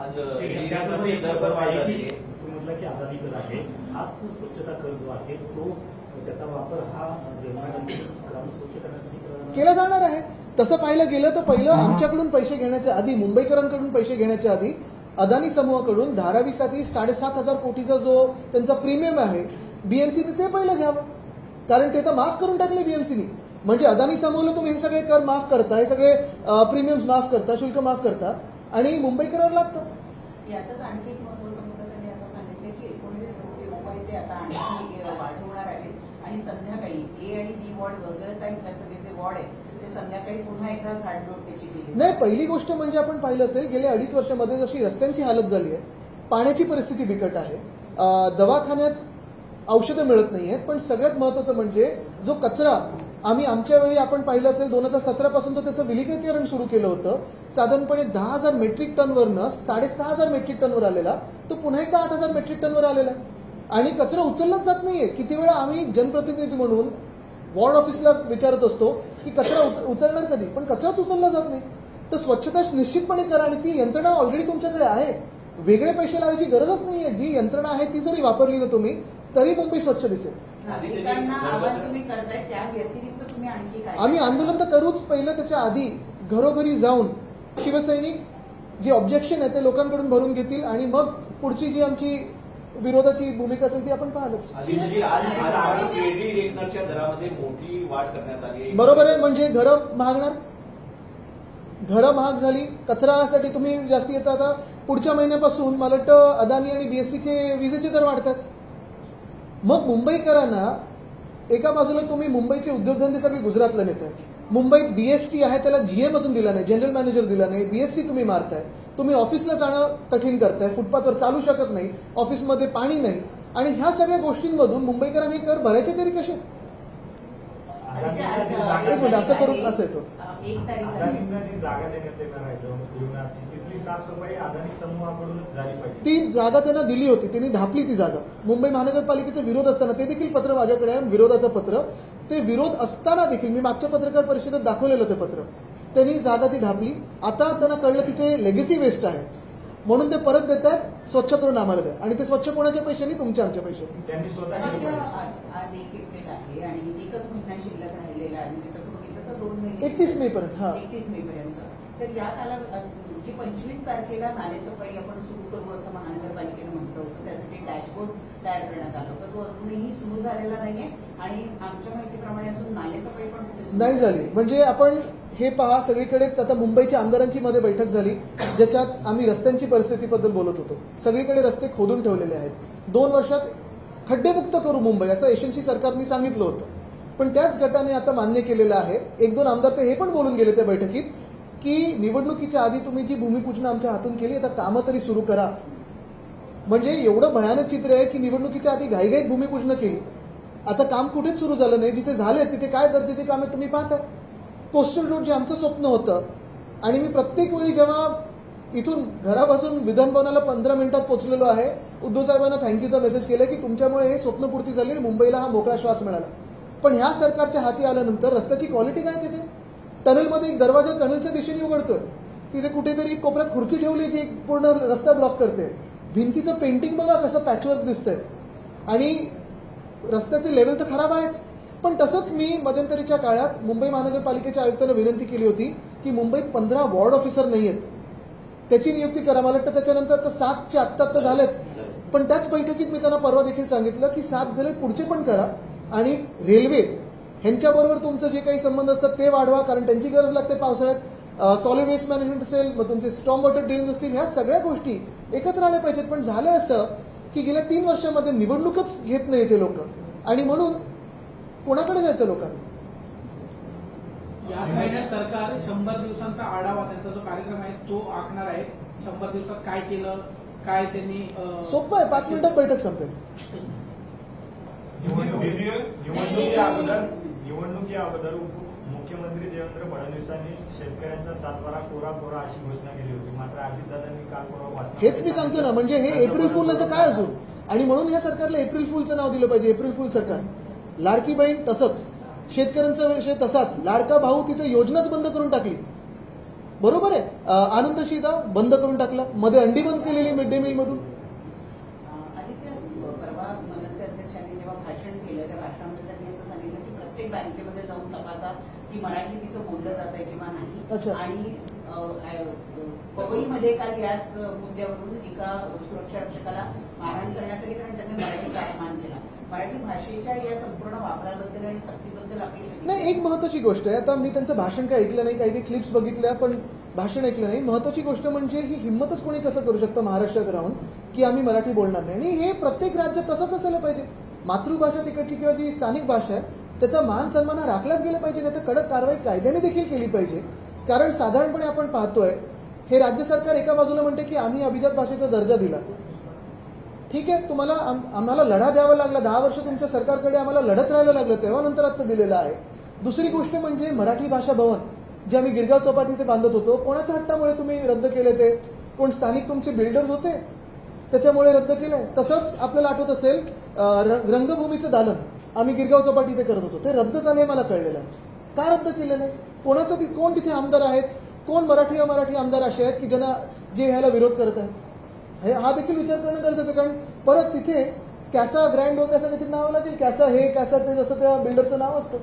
आज महत्त्वाचं आहे. म्हटलं की कर हाच स्वच्छता कर जो आहे तो त्याचा वापर हा स्वच्छ करण्यासाठी केला जाणार आहे. तसं पाहिलं गेलं तर पहिलं आमच्याकडून पैसे घेण्याच्या आधी मुंबईकरांकडून पैसे घेण्याच्या आधी अदानी समूहाकडून धारावीसाठी साडेसात हजार कोटीचा जो त्यांचा प्रीमियम आहे बीएमसीने ते पहिलं घ्यावं. कारण ते तर माफ करून टाकले बीएमसीने म्हणजे अदानी समूहाला तुम्ही हे सगळे कर माफ करता हे सगळे प्रीमियम्स माफ करता शुल्क माफ करता. आणि मुंबईकरांना लागतं. यातच आणखी एक महत्त्वाचा मुद्दा त्यांनी असं सांगितलं की एकोणवीस कोटी रुपये ते आता आणखी वाढवणार आहेत आणि संध्याकाळी ए आणि बी वॉर्ड वगळता इथल्या सगळे जे वॉर्ड आहेत. ते संध्याकाळी पुन्हा एकदा झाडलोट त्याची केली. नाही पहिली गोष्ट म्हणजे आपण पाहिलं असेल गेल्या अडीच वर्षामध्ये जशी रस्त्यांची हालत झाली आहे पाण्याची परिस्थिती बिकट आहे. दवाखान्यात औषधं मिळत नाही आहेत पण सगळ्यात महत्वाचं म्हणजे जो कचरा आम्ही आमच्या वेळी आपण पाहिलं असेल दोन हजार सतरा पासून तर त्याचं विलिकीकरण सुरू केलं होतं. साधारणपणे दहा हजार मेट्रिक टनवरनं साडेसहा हजार मेट्रिक टनवर आलेला. तो पुन्हा एकदा आठ हजार मेट्रिक टनवर आलेला. आणि कचरा उचललाच जात नाहीये. किती वेळा आम्ही जनप्रतिनिधी म्हणून वॉर्ड ऑफिसला विचारत असतो की कचरा उचलणार कधी? पण कचराच उचलला जात नाही. तर स्वच्छता निश्चितपणे करा आणि ती यंत्रणा ऑलरेडी तुमच्याकडे आहे. वेगळे पैसे लावायची गरजच नाहीये. जी यंत्रणा आहे ती जरी वापरली ना तुम्ही तरी मुंबई स्वच्छ दिसेल. नागरिकांना आवाहन तुम्ही करताय त्या व्यतिरिक्त तुम्ही आणखी काय आम्ही आंदोलन तर करूच पहिलं त्याच्या आधी घरोघरी जाऊन शिवसैनिक जे ऑब्जेक्शन आहे ते लोकांकडून भरून घेतील आणि मग पुढची जी आमची विरोधाची भूमिका असेल ती आपण पाहालच. अजितजी आज आज पेडी रेकनरच्या दरामध्ये मोठी वाढ करण्यात आली आहे. बरोबर आहे म्हणजे घरं महागणार? घरं महाग झाली कचरासाठी तुम्ही जास्ती येता आता. पुढच्या महिन्यापासून मला वाटतं अदानी आणि बीएससीचे विजेचे दर वाढतात. मग मुंबईकरांना एका बाजूला तुम्ही मुंबईचे उद्योगधंदे सगळे गुजरातला नेताय. मुंबईत बीएसटी आहे त्याला जीएम अजून दिला नाही जनरल मॅनेजर दिला नाही बीएससी तुम्ही मारताय. तुम्ही ऑफिसला जाणं कठीण करताय फुटपाथवर चालू शकत नाही ऑफिसमध्ये पाणी नाही. आणि ह्या सगळ्या गोष्टींमधून मुंबईकरांनी कर भरायचे तरी कसे? एक मिनिट, असं करून असं येतो. एक तारीख जी जागा देण्यात येणार आहे जेवण- जेवणाची तिथली साफसफाई अदानी समूहाकडूनच झाली पाहिजे. ती जागा त्यांना दिली होती त्यांनी ढापली ती जागा. मुंबई महानगरपालिकेचा विरोध असताना ते देखील पत्र माझ्याकडे आहे विरोधाचं पत्र. ते विरोध असताना देखील मी मागच्या पत्रकार परिषदेत दाखवलेलं ते पत्र. त्यांनी जागा ती ढापली. आता त्यांना कळलं की ते लेगसी वेस्ट आहे. म्हणून ते परत देत आहेत स्वच्छ करून आम्हाला द्या आणि ते स्वच्छ कोणाच्या पैशांनी? तुमच्या आमच्या पैशांनी. त्यांनी स्वतः आज आज एक एप्रिल आहे आणि एकच महिना शिल्लक राहिलेला आहे. म्हणजे तसं बघितलं तर दोन महिने 31 मे पर्यंत, हा. एकतीस मे पर्यंत. तर या काला जी पंचवीस तारखेला नालेसफाई आपण सुरू करू असं महानगरपालिकेनं म्हटलं होतं. त्यासाठी डॅशबोर्ड तयार करण्यात आलं होतं. तो अजूनही सुरू झालेला नाहीये. आणि आमच्या माहितीप्रमाणे अजून नालेसफाई पण कुठे सुरू नाही झाली. म्हणजे आपण हे पहा सगळीकडेच आता मुंबईच्या आमदारांची मध्ये बैठक झाली ज्याच्यात आम्ही रस्त्यांची परिस्थितीबद्दल बोलत होतो. सगळीकडे रस्ते खोदून ठेवलेले आहेत. दोन वर्षात खड्डेमुक्त करू मुंबई असं एशनसी सरकारने सांगितलं होतं. पण त्याच गटाने आता मान्य केलेलं आहे एक दोन आमदार ते हे पण बोलून गेले त्या बैठकीत की निवडणुकीच्या आधी तुम्ही जी भूमिपूजन आमच्या हातून केली आता कामं तरी सुरू करा. म्हणजे एवढं भयानक चित्र आहे की निवडणुकीच्या आधी घाईघाईत भूमिपूजन केली. आता काम कुठेच सुरू झालं नाही जिथे झाले तिथे काय दर्जाची कामे तुम्ही पाहताय? कोस्टल रोड जे आमचं स्वप्न होतं आणि मी प्रत्येक वेळी जेव्हा इथून घरापासून विधान भवनाला पंधरा मिनिटात पोहोचलेलो आहे उद्धव साहेबांना थँक्यूचा मेसेज केला की तुमच्यामुळे हे स्वप्नपूर्ती झाली आणि मुंबईला हा मोकळा श्वास मिळाला. पण ह्या सरकारच्या हाती आल्यानंतर रस्त्याची क्वालिटी काय तिथे? टनलमध्ये एक दरवाजा टनलच्या दिशेने उघडतोय. तिथे कुठेतरी एक कोपऱ्यात खुर्ची ठेवली जी पूर्ण रस्ता ब्लॉक करते. भिंतीचं पेंटिंग बघा कसं पॅचवर्क दिसतंय. आणि रस्त्याचे लेवल तर खराब आहेच. पण तसंच मी मध्यंतरीच्या काळात मुंबई महानगरपालिकेच्या आयुक्तांना विनंती केली होती की मुंबईत पंधरा वॉर्ड ऑफिसर नाही आहेत. त्याची नियुक्ती करा. मला वाटतं त्याच्यानंतर तर सातचे आत्ता तर झालेत. पण त्याच बैठकीत मी त्यांना परवा देखील सांगितलं की सात झाले पुढचे पण करा. आणि रेल्वे ह्यांच्याबरोबर तुमचं जे काही संबंध असतात ते वाढवा कारण त्यांची गरज लागते पावसाळ्यात. सॉलिड वेस्ट मॅनेजमेंट असेल मग तुमचे स्ट्रॉंग वॉटर ड्रेन्स असतील ह्या सगळ्या गोष्टी एकत्र आल्या पाहिजेत. पण झालं असं की गेल्या तीन वर्षामध्ये निवडणूकच घेत नाही ते लोक. आणि म्हणून कोणाकडे जायचं लोकांना? या महिन्यात सरकार शंभर दिवसांचा आढावा त्यांचा जो कार्यक्रम आहे तो आखणार आहे. शंभर दिवसात काय केलं काय त्यांनी सोपं आहे पाच मिनिटात बैठक संपेल. निवडणूक निवडणुकी अगोदर निवडणुकी अगोदर उप- मुख्यमंत्री देवेंद्र फडणवीसांनी शेतकऱ्यांचा सातबारा कोरा कोरा अशी घोषणा केली होती. मात्र अजितदादांनी काल परवा हेच मी सांगतो ना म्हणजे हे एप्रिल फुल नंतर काय अजून? आणि म्हणून ह्या सरकारला एप्रिल फुलचं नाव दिलं पाहिजे एप्रिल फुल सरकार. लाडकी बहीण तसंच. शेतकऱ्यांचा विषय तसाच. लाडका भाऊ तिथे योजनाच बंद करून टाकली. बरोबर आहे? आनंद शिदा बंद करून टाकला. मध्ये अंडी बंद केलेली मिड डे मील मधून. बँकेमध्ये जाऊन तपासा की मराठी तिथं बोललं जात आहे किंवा अच्छा. नाही आणि पवईमध्ये काल याच मुद्द्यावरून एका सुरक्षा रक्षकाला मारहाण करण्यात आली कारण त्यांनी मराठीचा अपमान केला. मराठी भाषेच्या या संपूर्ण वापराबद्दल आणि सक्तीबद्दल आपली नाही एक महत्वाची गोष्ट आहे. आता मी त्यांचं भाषण काय ऐकलं नाही काही काही क्लिप्स बघितल्या पण भाषण ऐकलं नाही. महत्वाची गोष्ट म्हणजे ही हिंमतच कोणी कसं करू शकतं महाराष्ट्रात राहून की आम्ही मराठी बोलणार नाही? आणि हे प्रत्येक राज्यात तसंच असायला पाहिजे. मातृभाषा तिकडची किंवा जी स्थानिक भाषा आहे त्याचा मान सन्मान हा राखलाच गेला पाहिजे नाही तर कडक कारवाई कायद्याने देखील केली पाहिजे. कारण साधारणपणे आपण पाहतोय हे राज्य सरकार एका बाजूला म्हणते की आम्ही अभिजात भाषेचा दर्जा दिला. ठीक आहे तुम्हाला आम्हाला लढा द्यावा लागला. दहा वर्ष तुमच्या सरकारकडे आम्हाला लढत राहायला लागलं तेव्हा नंतर आता दिलेलं आहे. दुसरी गोष्ट म्हणजे मराठी भाषा भवन जे आम्ही गिरगाव चौपाटी ते बांधत होतो कोणाच्या हट्टामुळे तुम्ही रद्द केले ते? कोण स्थानिक तुमचे बिल्डर्स होते? त्याच्यामुळे रद्द केलंय तसंच आपल्याला आठवत असेल र- रंगभूमीचं दालन आम्ही गिरगाव चौपाटी ते करत होतो. ते रद्द झाले मला कळलेलं आहे. का रद्द केलेलं आहे? कोणाचं कोण तिथे आमदार आहेत? कोण मराठी मराठी आमदार असे आहेत की ज्यांना जे ह्याला विरोध करत आहेत? हे हा देखील विचार करणं गरजेचं आहे कारण परत तिथे कॅसा ग्रँड वगैरे असं काहीतरी नाव लागेल कॅसा हे कॅसा ते जसं त्या बिल्डरचं नाव असतं.